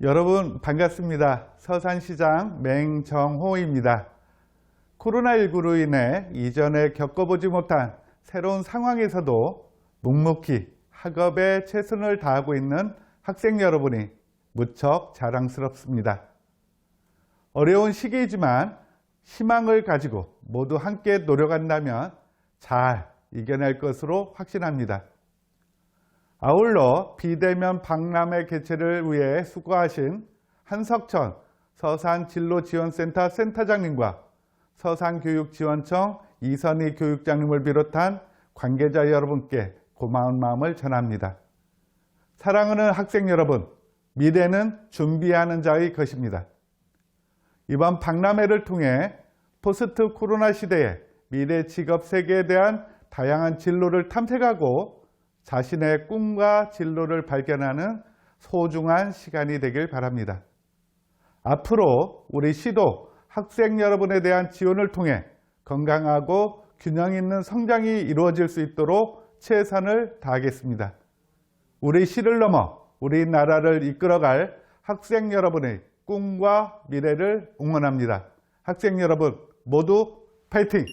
여러분 반갑습니다. 서산시장 맹정호입니다. 코로나19로 인해 이전에 겪어보지 못한 새로운 상황에서도 묵묵히 학업에 최선을 다하고 있는 학생 여러분이 무척 자랑스럽습니다. 어려운 시기이지만 희망을 가지고 모두 함께 노력한다면 잘 이겨낼 것으로 확신합니다. 아울러 비대면 박람회 개최를 위해 수고하신 한석천 서산진로지원센터 센터장님과 서산교육지원청 이선희 교육장님을 비롯한 관계자 여러분께 고마운 마음을 전합니다. 사랑하는 학생 여러분, 미래는 준비하는 자의 것입니다. 이번 박람회를 통해 포스트 코로나 시대의 미래 직업 세계에 대한 다양한 진로를 탐색하고 자신의 꿈과 진로를 발견하는 소중한 시간이 되길 바랍니다. 앞으로 우리 시도 학생 여러분에 대한 지원을 통해 건강하고 균형 있는 성장이 이루어질 수 있도록 최선을 다하겠습니다. 우리 시를 넘어 우리나라를 이끌어갈 학생 여러분의 꿈과 미래를 응원합니다. 학생 여러분 모두 파이팅!